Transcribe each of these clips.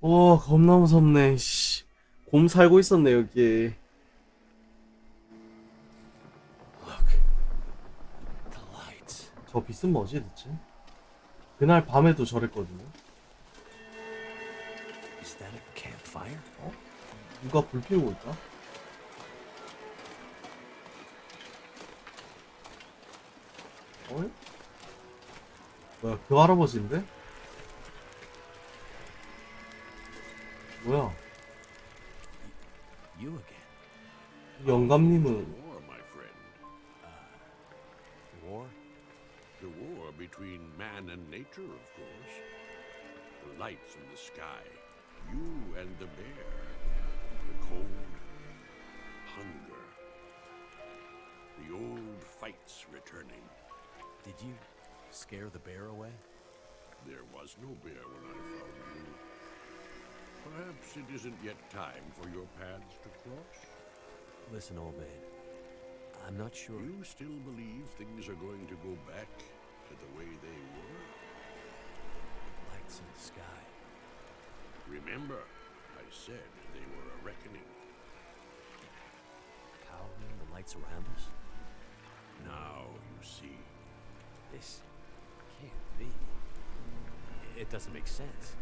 와 겁나 무섭네 씨. 곰 살고 있었네 lights. 저 빛은 뭐지 대체? 그날 밤에도 저랬거든요 Is that a campfire? 누가 불 피우고 있다? 어? 뭐야 그 할아버지인데? 뭐야 You again. 영감님은 War, my friend. War? The war between man and nature, of course. The lights in the sky. You and the bear. The cold. Hunger. The old fights returning. Did you scare the bear away? There was no bear when I found you. Perhaps it isn't yet time for your paths to cross. Listen, old man. I'm not sure. You still believe things are going to go back to the way they were? Lights in the sky. Remember, I said they were a reckoning. Powering the lights around us? Now you see. This can't be. It doesn't make sense.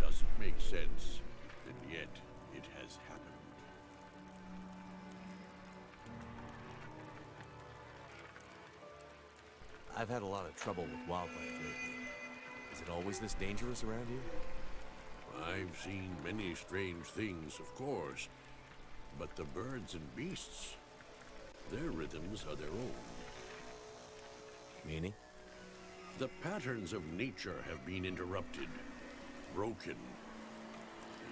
Doesn't make sense, and yet it has happened. I've had a lot of trouble with wildlife lately. Is it always this dangerous around you? I've seen many strange things, of course, but the birds and beasts, their rhythms are their own. Meaning? The patterns of nature have been interrupted, broken.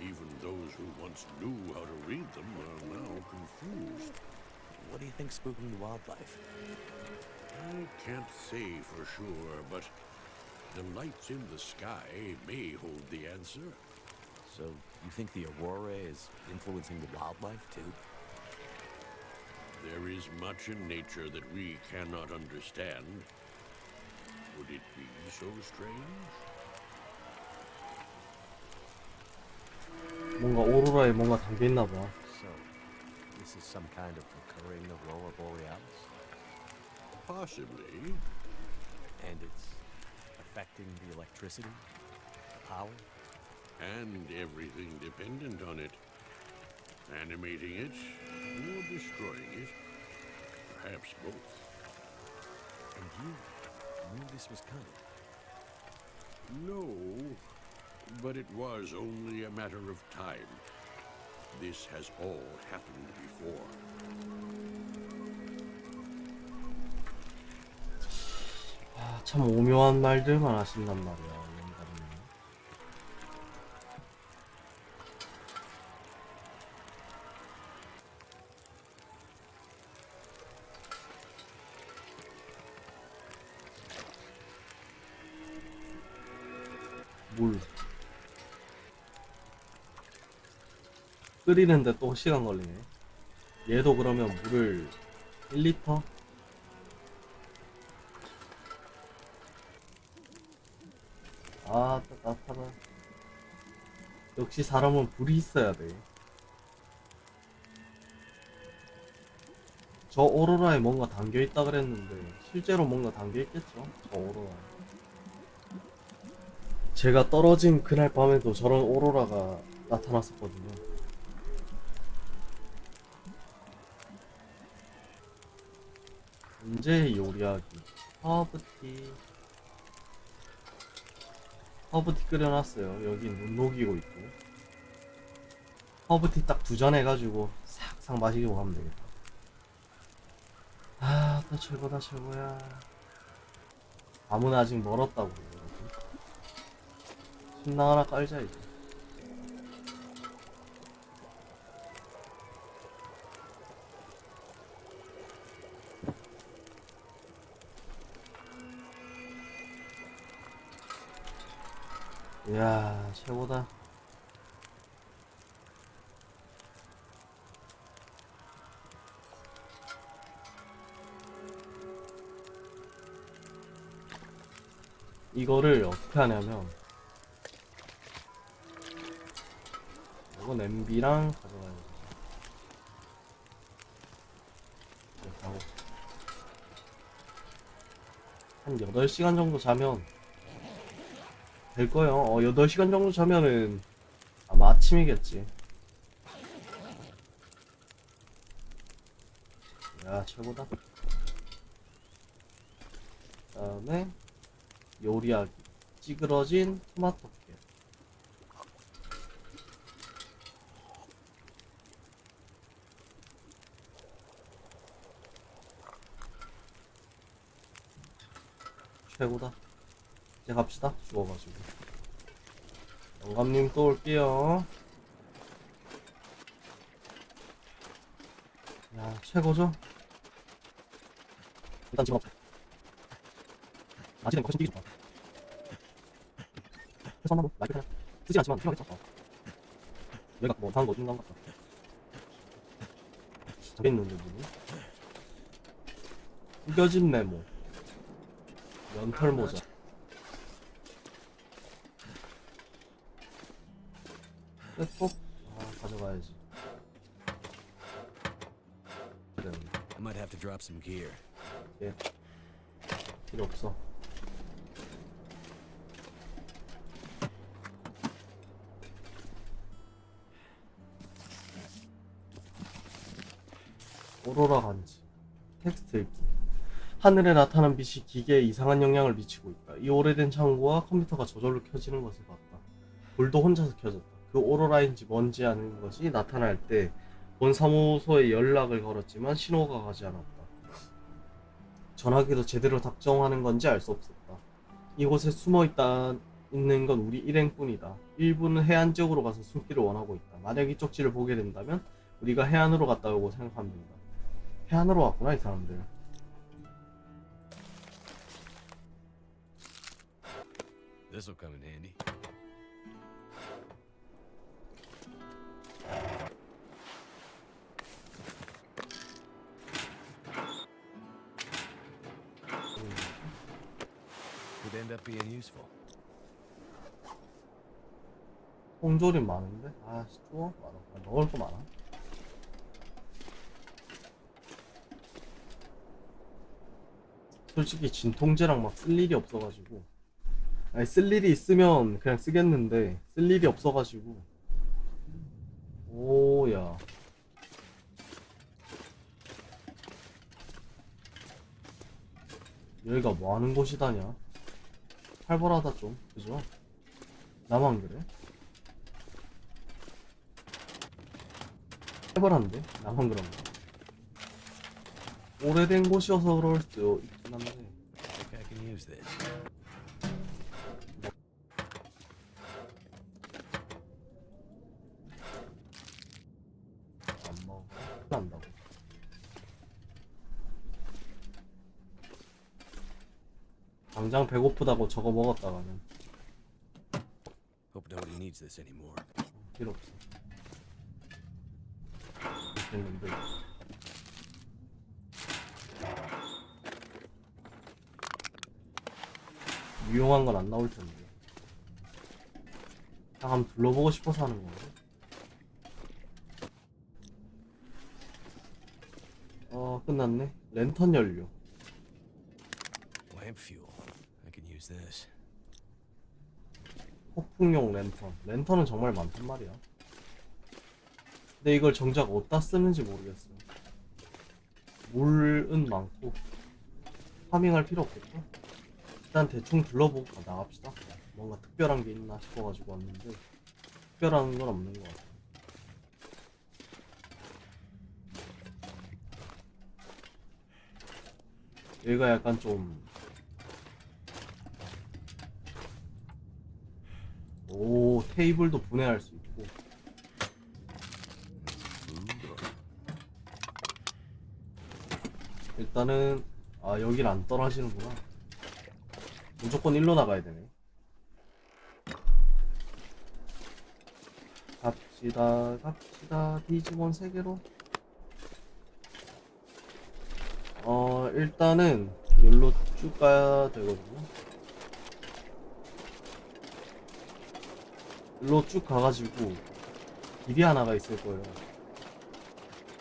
Even those who once knew how to read them are now confused. What do you think's spooking the wildlife? I can't say for sure, but the lights in the sky may hold the answer. So, you think the aurora is influencing the wildlife too? There is much in nature that we cannot understand. Would it be so strange? 뭔가 오로라에 뭔가 담겨있나 봐 So, this is some kind of recurring aurora borealis? Possibly. And it's affecting the electricity? The power? And everything dependent on it. Animating it or destroying it. Perhaps both. And you knew this was coming? No, but it was only a matter of time. This has all happened before. 아, 참 오묘한 말들만 하신단 말이야 끓이는데 또 시간 걸리네 얘도 그러면 물을 1리터? 아, 따뜻하다. 역시 사람은 불이 있어야 돼. 저 오로라에 뭔가 담겨 있다 그랬는데 실제로 뭔가 담겨 있겠죠? 저 오로라. 제가 떨어진 그날 밤에도 저런 오로라가 나타났었거든요. 언제 요리하기? 허브티. 허브티 끓여놨어요. 여기 눈 녹이고 있고. 허브티 딱 두 잔 해가지고 싹싹 마시고 가면 되겠다. 아, 또 최고다, 최고야. 밤은 아직 멀었다고. 신랑 하나 깔자, 이제. 이야, 최고다. 이거를 어떻게 하냐면 이거 냄비랑 가져가야지. 네, 가고. 한 8시간 정도 자면 될 거예요. 어, 8시간 정도 자면은 아마 아침이겠지. 야, 최고다. 그 다음에 요리하기. 찌그러진 토마토 캔. 최고다. 이제 갑시다. 죽어가지고. 영감님 또 올게요. 야, 최고죠? 일단 지금 없어. 아직은 훨씬 뛰기 좋다. 그래서 한번 라이프 그냥 쓰진 않지만 필요하겠다. 어. 얘가 뭐 다른 거 어딘가 같다. 저기 있는데 뭐니? 구겨진 네모. 연털 모자. 랩톱? 아, 가져가야지. 그래, I might have to drop some gear. 예. 필요 없어. 오로라 간지. 텍스트 읽기. 하늘에 나타난 빛이 기계에 이상한 영향을 미치고 있다. 이 오래된 창고와 컴퓨터가 저절로 켜지는 것을 봤다. 불도 혼자서 켜졌다. 그 오로라인지 뭔지 아는 것이 나타날 때 본 사무소에 연락을 걸었지만 신호가 가지 않았다. 전화기도 제대로 작정하는 건지 알 수 없었다. 이곳에 숨어 있다 있는 건 우리 일행뿐이다. 일부는 해안 지역으로 가서 숨기를 원하고 있다. 만약 이 쪽지를 보게 된다면 우리가 해안으로 갔다 오고 생각하면 된다. 해안으로 왔구나 이 사람들. Could end up being useful. 홍조림 많은데? 아, 씨, 좋아? 많아. 아, 먹을 거 많아. 솔직히 진통제랑 막 쓸 일이 없어가지고. 아니, 쓸 일이 있으면 그냥 쓰겠는데, 쓸 일이 없어가지고. 오 야. 여기가 뭐 하는 곳이다냐? 활발하다 좀, 그죠? 나만 그래? 활발한데? 나만 그런가? 오래된 곳이어서 그럴 수도 있긴 한데 think I can use this. 안 먹어 난다고 당장 배고프다고 저거 먹었다가는. Hope nobody needs this anymore. 필요 없어. 됐는데. 유용한 건 안 나올 텐데. 그냥 한번 둘러보고 싶어서 하는 건데 어 끝났네. 랜턴 연료 폭풍용 랜턴. 랜턴은 정말 많단 말이야. 근데 이걸 정작 어디다 쓰는지 모르겠어. 물은 많고 파밍할 필요 없겠죠 일단 대충 둘러보고 나갑시다. 뭔가 특별한 게 있나 싶어가지고 왔는데 특별한 건 없는 것 같아. 여기가 약간 좀 오, 테이블도 분해할 수 있고. 일단은, 아, 여길 안 떨어지는구나. 무조건 일로 나가야 되네. 갑시다, 갑시다. 디지몬 세계로. 어, 일단은, 여기로 쭉 가야 되거든요. 일로 쭉 가가지고 길이 하나가 있을 거예요.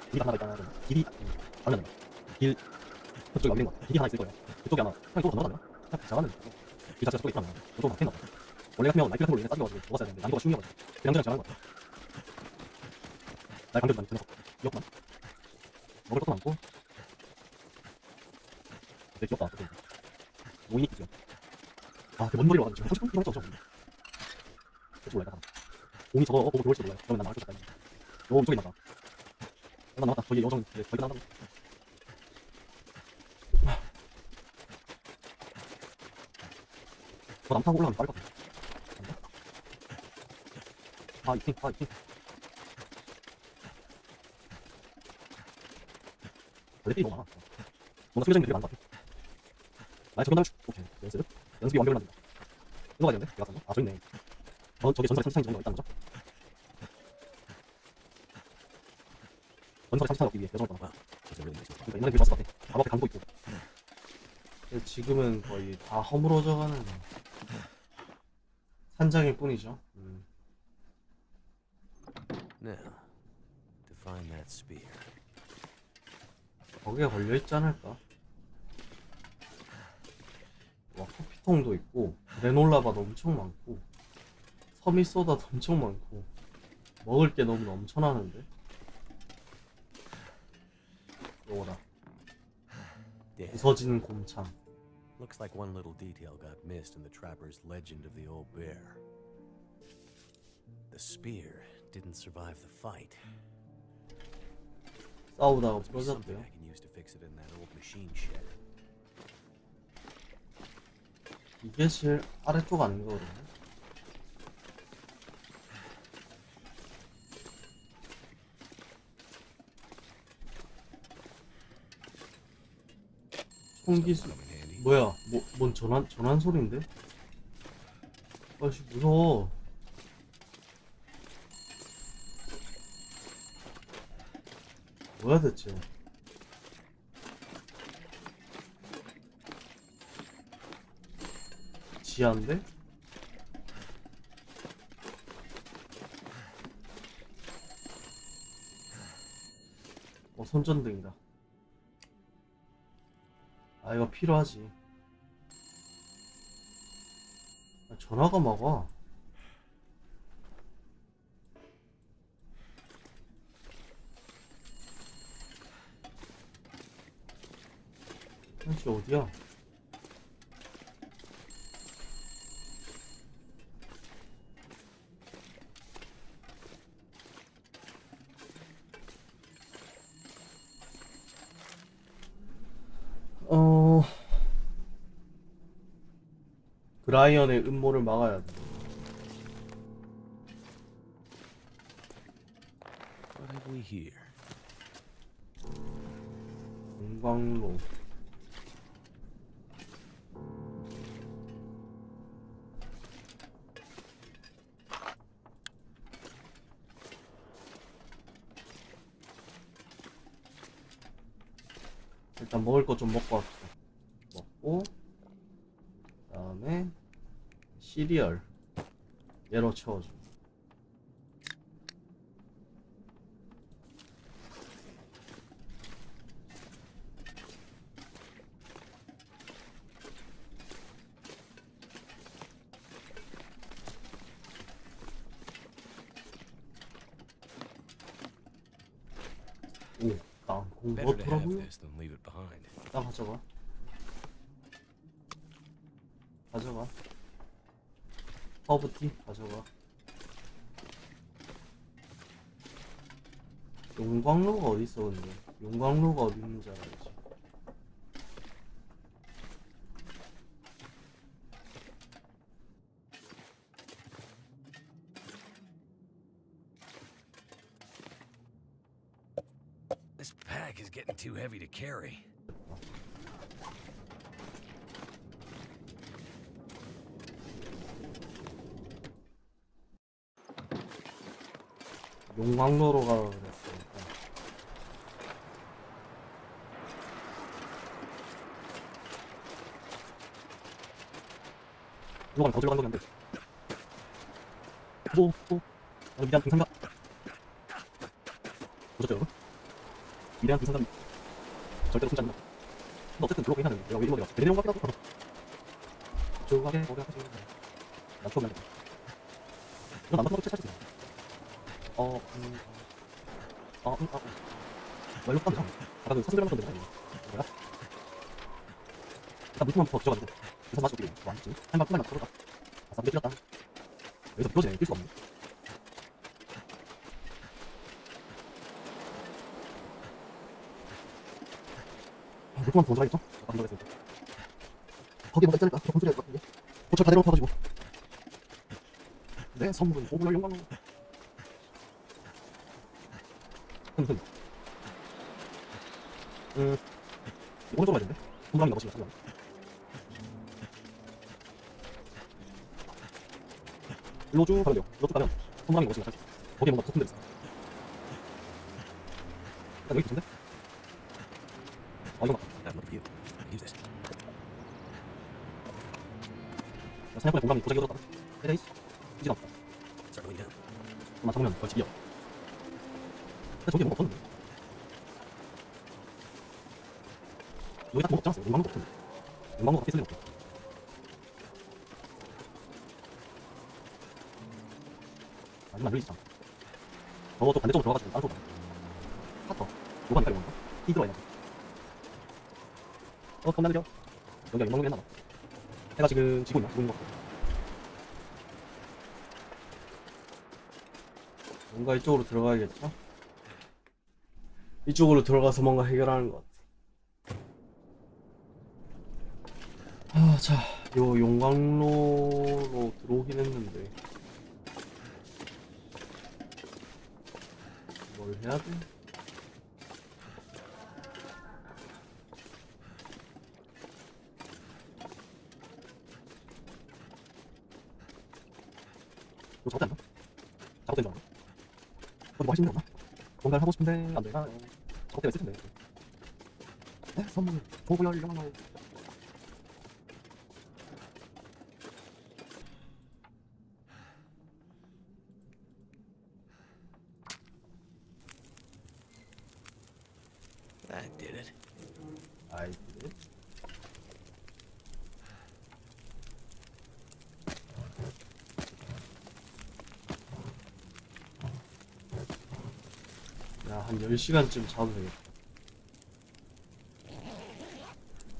길이 하나가 있다는 길이 아니 길 그쪽에 올린 거 길이 하나 있을 거예요. 그쪽에 아마 형이 또 건너가면 그냥 이상하는 길 자체가 저쪽에 있다면 막혔나 봐. 원래 같으면 라이트 같은 걸로 인해 따져가지고 먹었어야 되는데 난이도가 쉬운 거지. 그냥 그냥 잘한 거 같아. 날 감정 많이 드는 거. 귀엽구만. 먹을 것도 많고. 되게 귀엽다. 어떻게. 모이니 있죠. 아, 그뭔 놀이로 가지고 지금 30분 넘었죠, 저 거. 그치 몰라, 나. 공이 저거 보고 들어올지 몰라요. 그러면 난 나갈 수 있다. 요 이쪽에 나가. 나 나왔다. 저기 요정 이제 거기다 나간다. 저 남타고 올라가면 빠를 것 같아. 아, 이팅, 아, 이팅. 원래 띠 너무 많아. 뭔가 소개적인 되게 많은 것 같아. 만약 저기 나면 오케이. 연습. 연습이 완벽을 만든다. 이거 가야 되는데? 내가 아, 저기 있네. 저, 저기 전설의 찬창이 정도가 있다는 거죠? 전설의 찬창 얻기 위해 여정을 really nice 그러니까 옛날에 그게 좋았을 것 같아. 바로 앞에 강도 있고. 지금은 거의 다 허물어져가는 산장일 뿐이죠. 음. Now, to find that spear. 거기에 걸려 있지 않을까? 와 커피통도 있고 그래놀라바도 엄청 많고 섬이 쏘다도 엄청 많고 먹을 게 너무 넘쳐나는데 Yeah. 부서지는 곰창 Looks like one little detail got missed in the trapper's legend of the old bear. The spear didn't survive the fight. 싸우다가 부러졌대요 I can use to fix it in that old machine shed. 이게 제일 아래쪽 아닌가 그러네 handy. 뭐야 뭐, 뭔 전환 전환 소리인데? 아씨 무서워 뭐야 대체 지하인데? 어 손전등이다 아 이거 필요하지 아, 전화가 막 와. 현씨 어디야? 어... 브 라이언의 음모를 막아야 돼. 용광로. 일단 먹을 거 좀 먹고 합시다. 먹고 그다음에 시리얼 얘로 채워줘. 오, 땅콩 Better to have 넣더라고요. this than leave it behind. 땅 가져가. 가져가. 허브티 가져가. 용광로가 어디 있어 근데? 용광로가 어디 있는지 알아야지. This pack is getting too heavy to carry. 용광로로 가라 그랬으니까. 이거 더 들어간 거면 안 돼. 뭐, 뭐. 나는 미안, 등산가. 보셨죠 여러분? 위대한 그 상담이 절대로 숨지 않는다 근데 어쨌든 들어오긴 하는데 내가 왜데 갔어 내려온 것 같기도 하고 조용하게 오래하지 난 처음 알겠다 이건 남자친구로 채있 어 어, 음, 어, 음, 어, 어. 뭐, 일로 가면 아까 그 사진 들어간 건데, 뭐야? 일단 물품부터 뒤져가지고, 우선 마시고 끼리, 뭐, 안 했지? 한방 끝나면 들어가. 아싸, 무대 찔렀다. 여기서 비워지네, 낄 수가 없네. 아, 물품만 더 들어가겠죠? 아까 들어갔으니까. 거기 뭔가 않을까? 그런 소리 할것 같은데. 고철 다 내려놓고 내 선물은 오분을 영광 음, 오른쪽으로 가야 되는데? 동그라미 넘어지면 상관. 일로 쭉 가면 돼요. 일로 쭉 가면 동그라미 넘어지면 살 거기에 뭔가 붙은 데 있어. 일단 여기 붙은데? 아, 이거 맞다. 사냥꾼의 공감이 도자기 얻었다. 에레이, 이지 않다. Start going down. 나 잡으면 벌칙 이어. 근데 저기 뭔가 없었는데. 딱 뭔가 없지 않았어요? 용광로도 없던데. 용광로가 있을 리가 없고. 아, 이건 안 열리지, 참. 저것도 반대쪽으로 들어가가지고 다른 쪽으로 가. 카터. 요관이 깔린 건가? 이 들어와 있나? 어, 겁나 느려. 여기가 용광로에 했나봐. 해가 지금 지고 있나? 지고 있는 것 같아. 뭔가 이쪽으로 들어가야겠죠? 이쪽으로 들어가서 뭔가 해결하는 것 같아. 아, 자, 요 용광로로 들어오긴 했는데. 뭘 해야 돼? 이거 잘못된 거 잘못된 줄 알아? 어디 뭐 하시는 거 없나? 뭔가를 하고 싶은데 안 되나? 저것 때가 있을 텐데. 네, 선물 조구열 영광로. That did it. 아이, 그래? 야, 한 10시간쯤 자도 되겠다.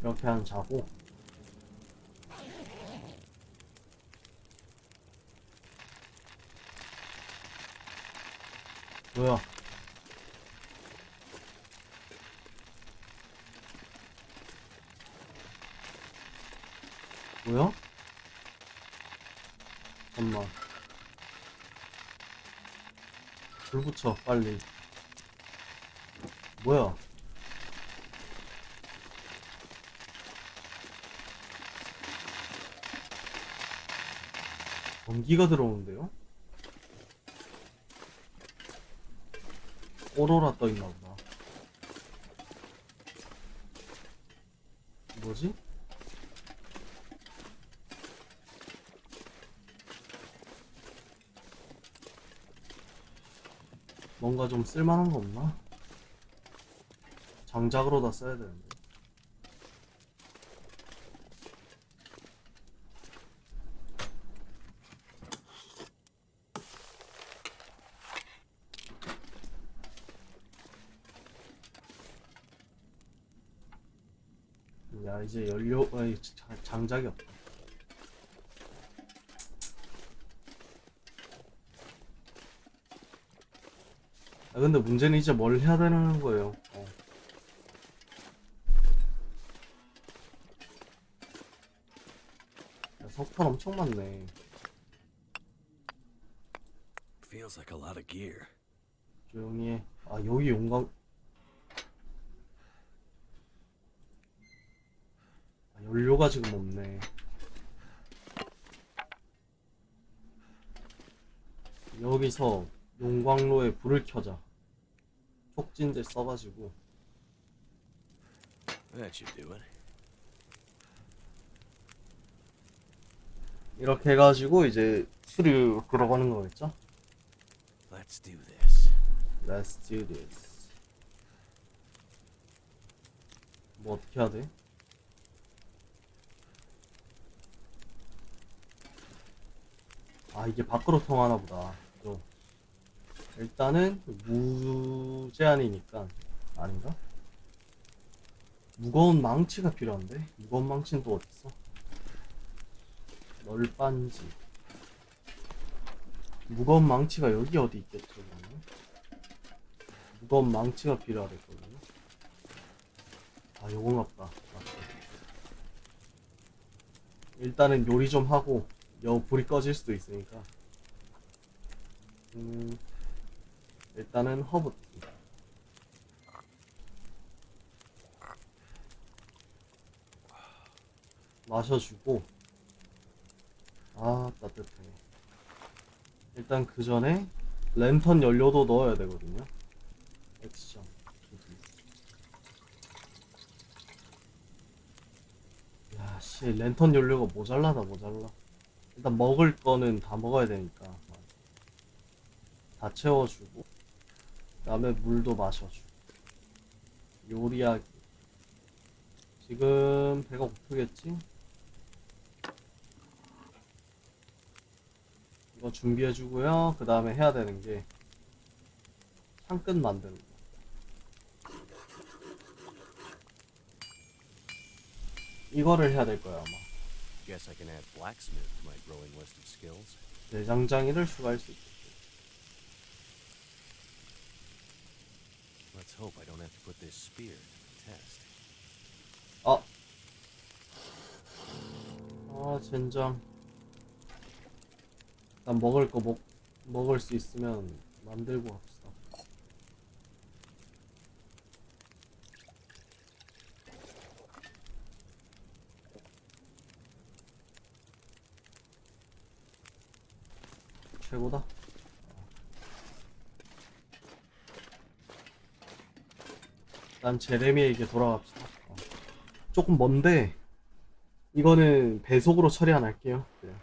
이렇게 한 자고. 뭐야? 뭐야? 잠깐만. 불 붙여, 빨리. 뭐야? 전기가 들어오는데요? 오로라 떠 있나 보다. 뭐지? 뭔가 좀 쓸만한 거 없나? 장작으로 다 써야 되는데. 야 이제 연료 아니 자- 장작이 없다. 아 근데 문제는 이제 뭘 해야 되는 거예요. 석탄 엄청 많네. Feels like a lot of gear. 조용히 해. 아 여기 용광. 아, 연료가 지금 없네. 여기서 용광로에 불을 켜자. 촉진제 써가지고. That should do it. 이렇게 해가지고 이제 수류 끌어가는 거겠죠? Let's do this. Let's do this. 뭐 어떻게 해야 돼? 아 이게 밖으로 통하나 보다. 또. 일단은 무제한이니까 아닌가? 무거운 망치가 필요한데 무거운 망치는 또 어딨어? 널빤지 무거운 망치가 여기 어디 있겠죠? 그러면? 무거운 망치가 필요하겠거든요. 아 보다. 맞다. 일단은 요리 좀 하고 여 불이 꺼질 수도 있으니까. 음 일단은 허브 마셔주고 아 따뜻해. 일단 그 전에 랜턴 연료도 넣어야 되거든요. 액션. 야 씨 랜턴 연료가 모자라다 모자라. 일단 먹을 거는 다 먹어야 되니까. 다 채워주고 그 다음에 물도 마셔주고. 요리하기. 지금 배가 고프겠지? 이거 준비해주고요. 그 다음에 해야 되는 게 창끝 만드는 거. 이거를 해야 될 거야 아마. Guess I can add blacksmith to my growing list of skills. 내장장이를 추가할 수 있겠지. Let's hope I don't have to put this spear to the test. 아, 아 젠장. 일단 먹을 거 먹, 먹을 수 있으면 만들고 갑시다. 최고다. 일단 제레미에게 돌아갑시다. 어. 조금 먼데 이거는 배속으로 처리 안 할게요. 네.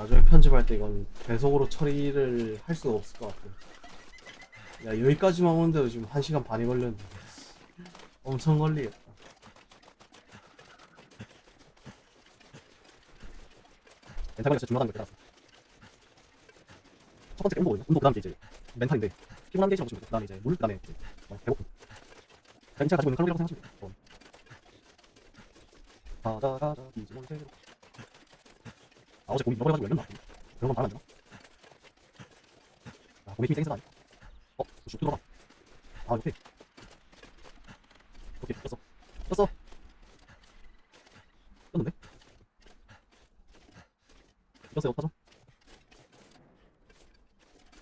나중에 편집할 때 이건 배속으로 처리를 할 수가 없을 것 같아요. 야 여기까지만 오는데도 지금 1 시간 반이 걸렸는데 엄청 걸리겠다. 멘탈 관리 진짜 걸 깨달았어. 첫 번째 온도거든요. 온도 그 다음에 이제 멘탈인데 피곤한 게 있으면 그 다음에 이제 물, 그 다음에 이제 어, 배고픔. 제가 가지고 있는 칼로리라고 생각하시면 돼요. 어. 가자 가자 디지몬 세계로 아 어제 고기 먹어가지고 열렸나? 그런 건 말안 되나? 아 고기 힘이 세게 아니 어? 쑥 들어가 아 오케이 오케이 떴어 떴어 떴는데? 떴어요 터져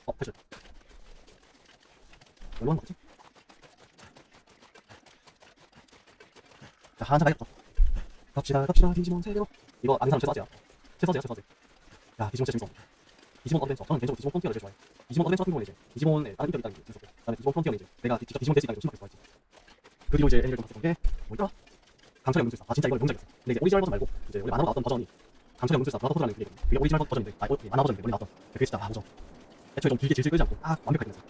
어 패션 얼마나 먹지? 자 한참 가야겠다 갑시다 갑시다 디지몬 세계로 이거 아는 사람 최소하지야 최소하지야 최소하지 야 디지몬 진짜 재밌어. 디지몬 어드벤처. 저는 개인적으로 디지몬 프론티어를 제일 좋아해. 디지몬 어드벤처 같은 경우는 이제 디지몬의 다른 인격이 있다는 게 재밌었고 그다음에 디지몬 프론티어는 이제 내가 디- 직접 디지몬 될수 있다는 게 심하게 좋아했지. 그 뒤로 이제 애니를 좀 봤었던 게. 뭐였더라? 강철의 영웅술사. 아 진짜 이걸 있어. 근데 이제 오리지널 버전 말고 이제 원래 만화로 나왔던 버전이 강철의 영웅술사 브라더라는 그게 오리지널 버전인데. 아 원래 만화 버전인데. 원래 나왔던 그게 진짜 아 무서워 애초에 좀 길게 질질 끌지 않고 딱 완벽하게 됐어